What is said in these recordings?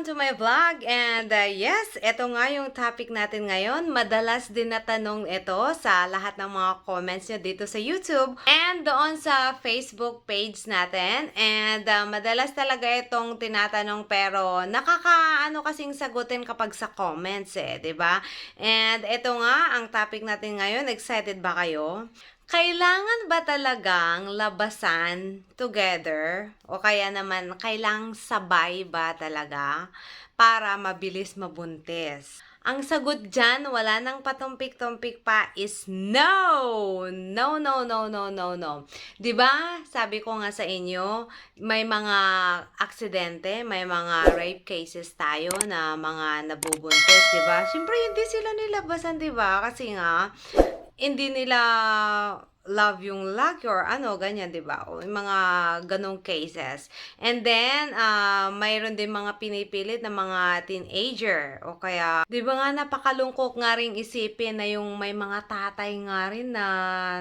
welcome to my vlog. And uh, yes, ito nga yung topic natin ngayon. Madalas din natanong ito sa lahat ng mga comments nyo dito sa YouTube and doon sa Facebook page natin. And uh, madalas talaga itong tinatanong pero nakakaano kasing sagutin kapag sa comments eh, ba? And ito nga ang topic natin ngayon. Excited ba kayo? Kailangan ba talagang labasan together? O kaya naman, kailangang sabay ba talaga para mabilis mabuntis? Ang sagot dyan, wala nang patumpik-tumpik pa, is no! No, no, no, no, no, no. ba? Sabi ko nga sa inyo, may mga aksidente, may mga rape cases tayo na mga nabubuntis, ba? Siyempre, hindi sila nilabasan, ba? Kasi nga, hindi nila love yung luck or ano, ganyan, di ba? O yung mga ganong cases. And then, uh, mayroon din mga pinipilit na mga teenager. O kaya, di ba nga napakalungkot nga rin isipin na yung may mga tatay nga rin na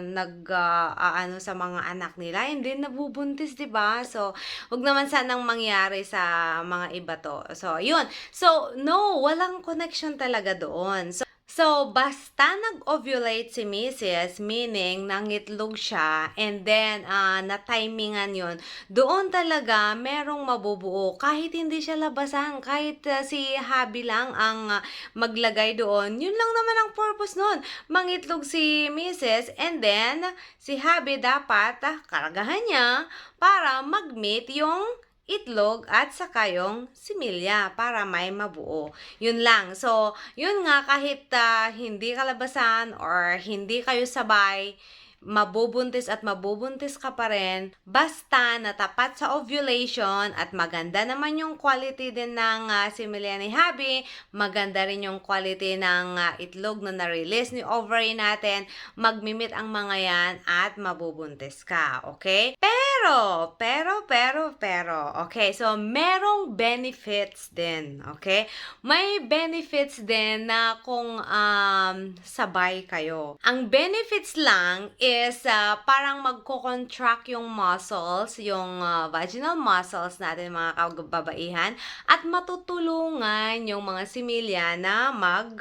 nag, uh, ano sa mga anak nila, hindi nabubuntis, di ba? So, wag naman sanang mangyari sa mga iba to. So, yun. So, no, walang connection talaga doon. So, So, basta nag-ovulate si Mrs., meaning nangitlog siya, and then uh, na-timingan yun, doon talaga merong mabubuo. Kahit hindi siya labasan, kahit uh, si Habi lang ang uh, maglagay doon, yun lang naman ang purpose nun. Mangitlog si Mrs., and then si Habi dapat uh, karagahan niya para mag-meet yung itlog at saka yung similya para may mabuo. Yun lang. So, yun nga kahit uh, hindi kalabasan or hindi kayo sabay, mabubuntis at mabubuntis ka pa rin basta natapat sa ovulation at maganda naman yung quality din ng uh, similya ni Habi, maganda rin yung quality ng uh, itlog na na-release ni ovary natin, magmimit ang mga yan at mabubuntis ka, okay? Pero, pero, pero, pero, okay, so merong benefits din, okay? May benefits din na kung um, sabay kayo. Ang benefits lang is uh, parang magko-contract yung muscles, yung uh, vaginal muscles natin mga kababaihan at matutulungan yung mga similya na mag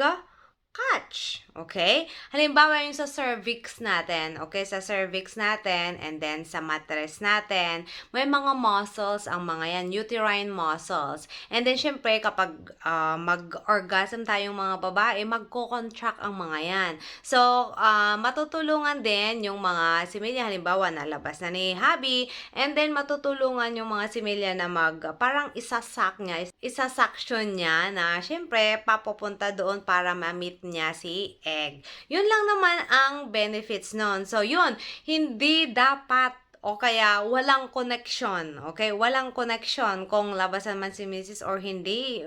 catch. Okay? Halimbawa yung sa cervix natin. Okay? Sa cervix natin and then sa mattress natin, may mga muscles ang mga yan, uterine muscles. And then syempre kapag uh, mag-orgasm tayong mga babae, magko-contract ang mga yan. So, uh, matutulungan din yung mga similya. Halimbawa, nalabas na ni Habi and then matutulungan yung mga similya na mag, parang isasak niya, isasaction niya na syempre papupunta doon para ma-meet niya si egg. Yun lang naman ang benefits nun. So, yun, hindi dapat o kaya walang connection, okay? Walang connection kung labasan man si Mrs. or hindi.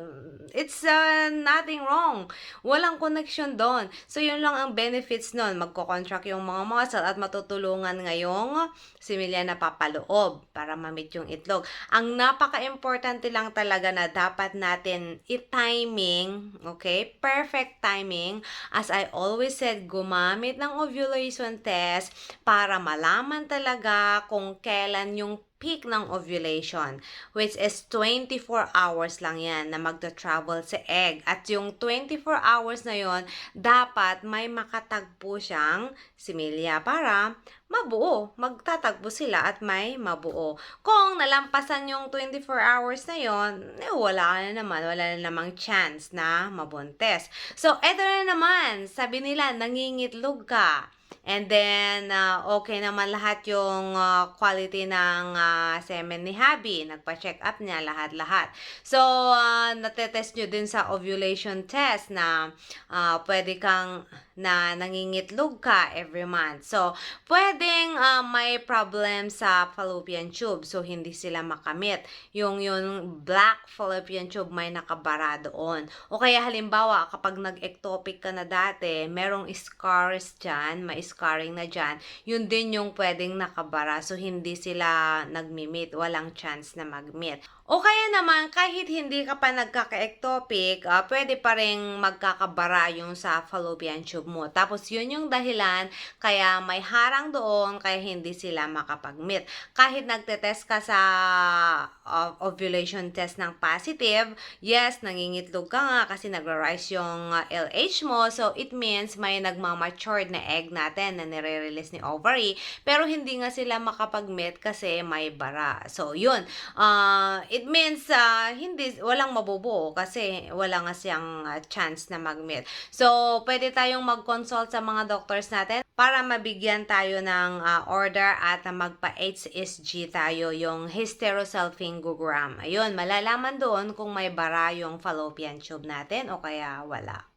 It's uh, nothing wrong. Walang connection doon. So, yun lang ang benefits nun. Magko-contract yung mga muscle at matutulungan ngayong similya na papaloob para mamit yung itlog. Ang napaka-importante lang talaga na dapat natin i-timing, okay? Perfect timing. As I always said, gumamit ng ovulation test para malaman talaga kung kailan yung peak ng ovulation, which is 24 hours lang yan na magta-travel sa egg. At yung 24 hours na yon dapat may makatagpo siyang similya para mabuo. Magtatagpo sila at may mabuo. Kung nalampasan yung 24 hours na yon eh, wala na naman, wala na namang chance na mabuntes. So, eto na naman, sabi nila, nangingitlog ka. And then, uh, okay naman lahat yung uh, quality ng uh, semen ni Habi. Nagpa-check up niya lahat-lahat. So, uh, natetest nyo din sa ovulation test na uh, pwede kang na nangingitlog ka every month. So, pwedeng uh, may problem sa fallopian tube. So, hindi sila makamit. Yung, yung black fallopian tube may nakabara doon. O kaya halimbawa, kapag nag-ectopic ka na dati, merong scars dyan, may scarring na dyan, yun din yung pwedeng nakabara. So, hindi sila nagmi-meet. Walang chance na mag-meet. O kaya naman, kahit hindi ka pa nagkaka-ectopic, ah, pwede pa rin magkakabara yung sa fallopian tube mo. Tapos yun yung dahilan kaya may harang doon kaya hindi sila makapag-meet. Kahit nagtetest ka sa uh, ovulation test ng positive, yes, nangingitlog ka nga kasi nagra-rise yung uh, LH mo. So, it means may nagmamatured na egg natin na nire-release ni ovary. Pero hindi nga sila makapag-meet kasi may bara. So, yun. Uh, it means uh, hindi walang mabubuo kasi wala nga siyang uh, chance na mag-meet. So, pwede tayong mag-consult sa mga doctors natin para mabigyan tayo ng uh, order at uh, magpa-HSG tayo yung hysterosalpingogram. Ayun, malalaman doon kung may bara yung fallopian tube natin o kaya wala.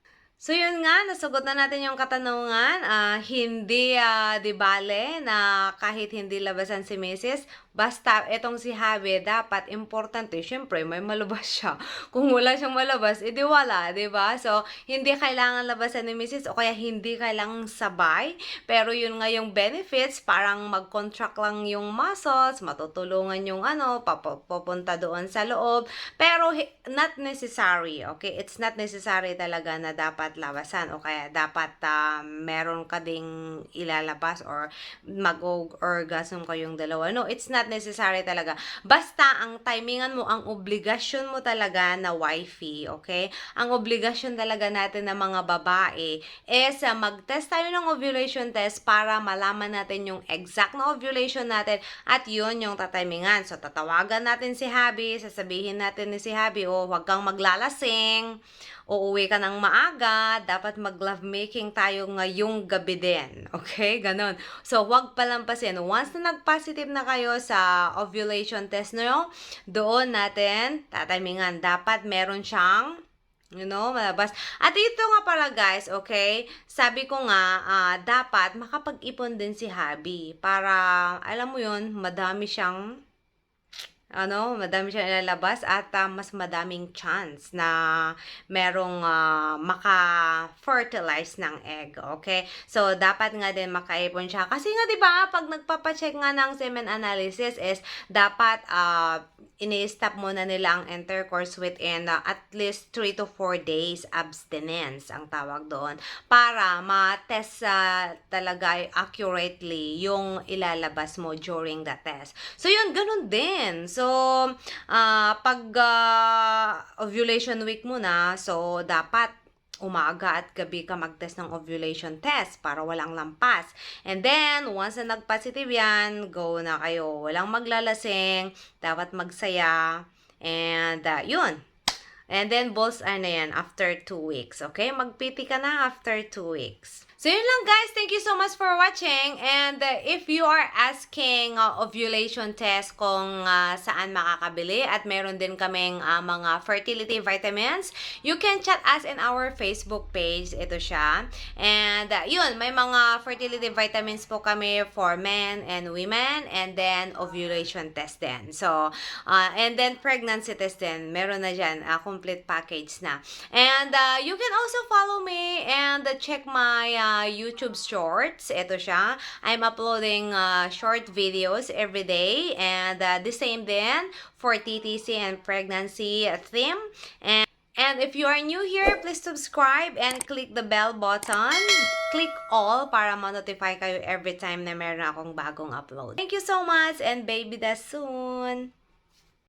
So yun nga, nasagot na natin yung katanungan. Ah, hindi uh, di bale na kahit hindi labasan si Mrs. Basta etong si Habe, dapat importante, syempre may malabas siya. Kung wala siyang malabas, edi wala, ba? So, hindi kailangan labasan ni Mrs. o kaya hindi kailangan sabay. Pero yun nga yung benefits, parang mag-contract lang yung muscles, matutulungan yung ano, pap- papunta doon sa loob. Pero not necessary, okay? It's not necessary talaga na dapat labasan o kaya dapat uh, meron ka ding ilalabas or mag-orgasm kayong dalawa. No, it's not necessary talaga. Basta ang timingan mo, ang obligasyon mo talaga na wifey, okay? Ang obligasyon talaga natin ng mga babae is uh, mag-test tayo ng ovulation test para malaman natin yung exact na ovulation natin at yun yung tatimingan. So, tatawagan natin si Habi, sasabihin natin ni si Habi, oh, huwag kang maglalasing, uuwi ka ng maaga, dapat mag-love making tayo ngayong gabi din. Okay? Ganon. So, huwag palampasin. Once na nag-positive na kayo sa ovulation test nyo, doon natin tatimingan. Dapat meron siyang You know, malabas. At ito nga pala guys, okay? Sabi ko nga, ah, dapat makapag-ipon din si Habi para, alam mo yun, madami siyang ano, madami siya ilalabas at uh, mas madaming chance na merong uh, maka-fertilize ng egg, okay? So, dapat nga din makaipon siya. Kasi nga, di ba, pag nagpapacheck nga ng semen analysis is dapat uh, ini-stop muna nila ang intercourse within uh, at least 3 to 4 days abstinence ang tawag doon para ma-test uh, talaga accurately yung ilalabas mo during the test. So, yun, ganun din. So, uh, pag uh, ovulation week mo na, so dapat umaga at gabi ka mag-test ng ovulation test para walang lampas. And then, once na nag-positive yan, go na kayo. Walang maglalasing, dapat magsaya. And, uh, yun. And then, balls na yan after 2 weeks. Okay? Magpiti ka na after 2 weeks. So, yun lang guys. Thank you so much for watching. And uh, if you are asking uh, ovulation test kung uh, saan makakabili at meron din kaming uh, mga fertility vitamins, you can chat us in our Facebook page. Ito siya. And uh, yun, may mga fertility vitamins po kami for men and women and then ovulation test din. So, uh, and then pregnancy test din. Meron na dyan, uh, complete package na. And uh, you can also follow me and uh, check my uh, uh, YouTube Shorts. Ito siya. I'm uploading uh, short videos every day. And uh, the same din for TTC and pregnancy theme. And And if you are new here, please subscribe and click the bell button. Click all para ma-notify kayo every time na meron akong bagong upload. Thank you so much and baby da soon!